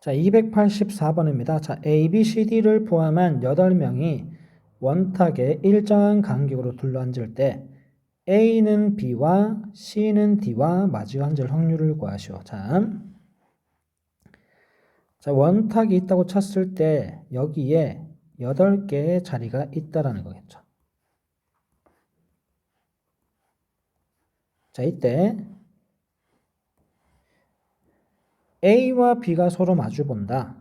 자, 284번입니다. 자, A, B, C, D를 포함한 8명이 원탁에 일정한 간격으로 둘러앉을 때 A는 B와 C는 D와 마주 앉을 확률을 구하시오. 자, 자, 원탁이 있다고 쳤을 때 여기에 8개의 자리가 있다라는 거겠죠. 자, 이때 A와 B가 서로 마주 본다.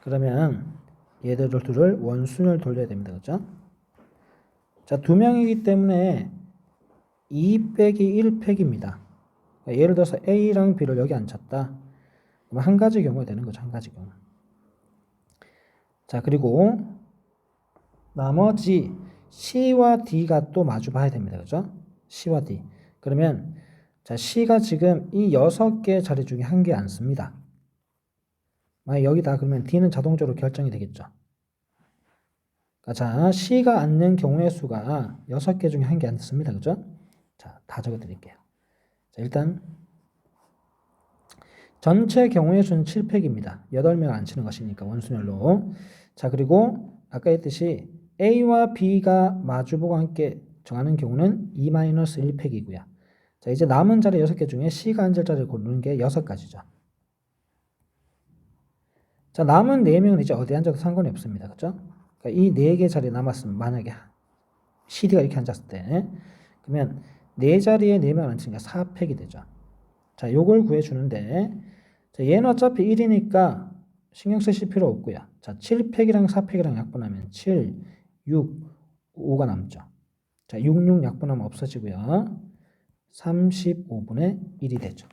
그러면 얘들 둘을 원순을 돌려야 됩니다. 그죠? 자, 두 명이기 때문에 2 빼기 1 팩입니다. 그러니까 예를 들어서 A랑 B를 여기 앉혔다. 그럼 한 가지 경우가 되는 거죠. 한 가지 경우. 자, 그리고 나머지 C와 D가 또 마주 봐야 됩니다. 그죠? C와 D. 그러면 자, C가 지금 이 여섯 개 자리 중에 한개 앉습니다. 만약 여기다 그러면 D는 자동적으로 결정이 되겠죠. 그러니까 자, C가 앉는 경우의 수가 여섯 개 중에 한개 앉습니다. 그죠? 자, 다 적어 드릴게요. 자, 일단 전체 경우의 수는 7팩입니다. 8명 앉히는 것이니까 원순열로. 자, 그리고 아까 했듯이 A와 B가 마주보고 함께 정하는 경우는 2-1팩이고요. 자, 이제 남은 자리 6개 중에 자리를 고르는 게 6가지죠. 자, 남은 4명은 이제 어디 앉아도 상관이 없습니다. 그죠? 그러니까 이 4개 자리 남았으면 만약에 CD가 이렇게 앉았을 때 그러면 4자리에 4명 앉으니까 4팩이 되죠. 자, 요걸 구해 주는데 자, 얘는 어차피 1이니까 신경 쓰실 필요 없고요. 자, 7팩이랑 4팩이랑 약분하면 7, 6, 5가 남죠. 자, 6, 6 약분하면 없어지고요. 35분의 1이 되죠.